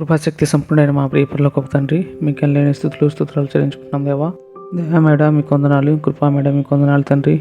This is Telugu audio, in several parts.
కృపాశక్తి సంపూర్ణమైన మా ప్రియపరుల గొప్ప తండ్రి మీకు లేని స్థుతులు స్థుతులు చెల్లించుకుంటున్నాం దేవా. దేవా మేడ మీ కొందనాలు కృపా మేడ మీ కొందనాలు తండ్రి.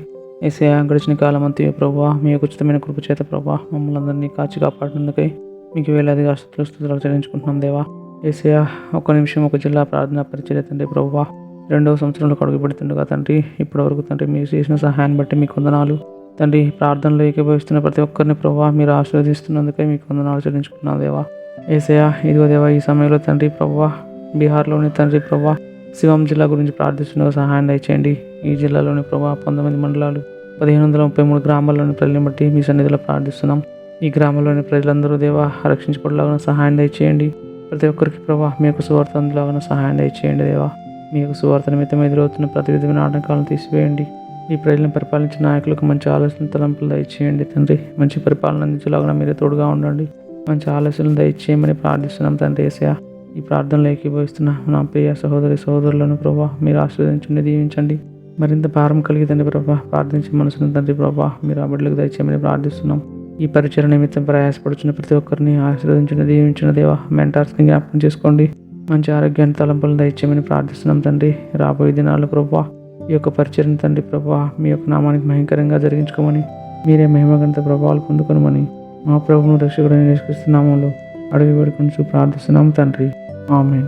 ఏసే గడిచిన కాలం అంతే ప్రభావ మీ యొక్క ఉచితమైన కృప చేత ప్రభా మమ్మల్ని అందరినీ కాచి కాపాడినందుకై మీకు వేలాదిగా స్థుతులు స్థుతులు చెల్లించుకుంటున్నాం దేవా. ఏసే ఒక నిమిషం ఒక జిల్లా ప్రార్థన పరిచర్య తండ్రి ప్రభావ రెండవ సంవత్సరంలో అడుగు పెడుతుండగా తండ్రి ఇప్పటి వరకు తండ్రి మీరు చేసిన సహాయాన్ని బట్టి మీ కొందనాలు. తండ్రి ప్రార్థనలో ఏకీభవిస్తున్న ప్రతి ఒక్కరిని ప్రభావ మీరు ఆశీర్వదిస్తున్నందుకై మీకు వందనాలు చెల్లించుకున్నాం దేవా. ఏసయా ఇదిగో దేవా ఈ సమయంలో తండ్రి ప్రభా బీహార్లోని తండ్రి ప్రభా శివం జిల్లా గురించి ప్రార్థిస్తున్న సహాయం దయచేయండి. ఈ జిల్లాలోని ప్రభా పంతొమ్మిది మండలాలు పదిహేను వందల ముప్పై మూడు గ్రామాల్లోని ప్రజలను బట్టి మీ సన్నిధిలో ప్రార్థిస్తున్నాం. ఈ గ్రామంలోని ప్రజలందరూ దేవా రక్షించబడలాగా సహాయం దయచేయండి. ప్రతి ఒక్కరికి ప్రభా మీ యొక్క సువార్త అందులాగా సహాయం దయచేయండి దేవా. మీ యొక్క సువార్త నిమిత్తం ఎదురవుతున్న ప్రతి విధమైన ఆటంకాలను తీసివేయండి. ఈ ప్రజలను పరిపాలించిన నాయకులకు మంచి ఆలోచన తలంపులు దయచేయండి తండ్రి. మంచి పరిపాలన అందించేలాగా మీరే తోడుగా ఉండండి. మంచి ఆలోచనలు దయచేయమని ప్రార్థిస్తున్నాం తండ్రి ఏసయ ఈ ప్రార్థనలు ఏకీభవిస్తున్న నా ప్రియ సహోదరి సహోదరులను ప్రభా మీరు ఆశీర్వదించండి దీవించండి. మరింత భారం కలిగి తండ్రి ప్రభా ప్రార్థించే మనసును తండ్రి ప్రభా మీరు ఆ బిడ్డలకు దయచేయమని ప్రార్థిస్తున్నాం. ఈ పరిచయ నిమిత్తం ప్రయాసపడుచున్న ప్రతి ఒక్కరిని ఆశీర్వదించిన దీవించిన దేవ. మెంటార్స్ని జ్ఞాపకం చేసుకోండి. మంచి ఆరోగ్యాన్ని తలంపులు దయచేయమని ప్రార్థిస్తున్నాం తండ్రి. రాబోయే దినాలు ప్రభా ఈ యొక్క పరిచయం తండ్రి ప్రభా మీ యొక్క నామానికి భయంకరంగా జరిగించుకోమని మీరే మహిమగంత ప్రభావాలు పొందుకోనమని మా ప్రభువును రక్షకుడని నిష్కరిస్తున్నాము అడిగి పెడుకుంటూ ప్రార్థిస్తున్నాము తండ్రి. ఆమె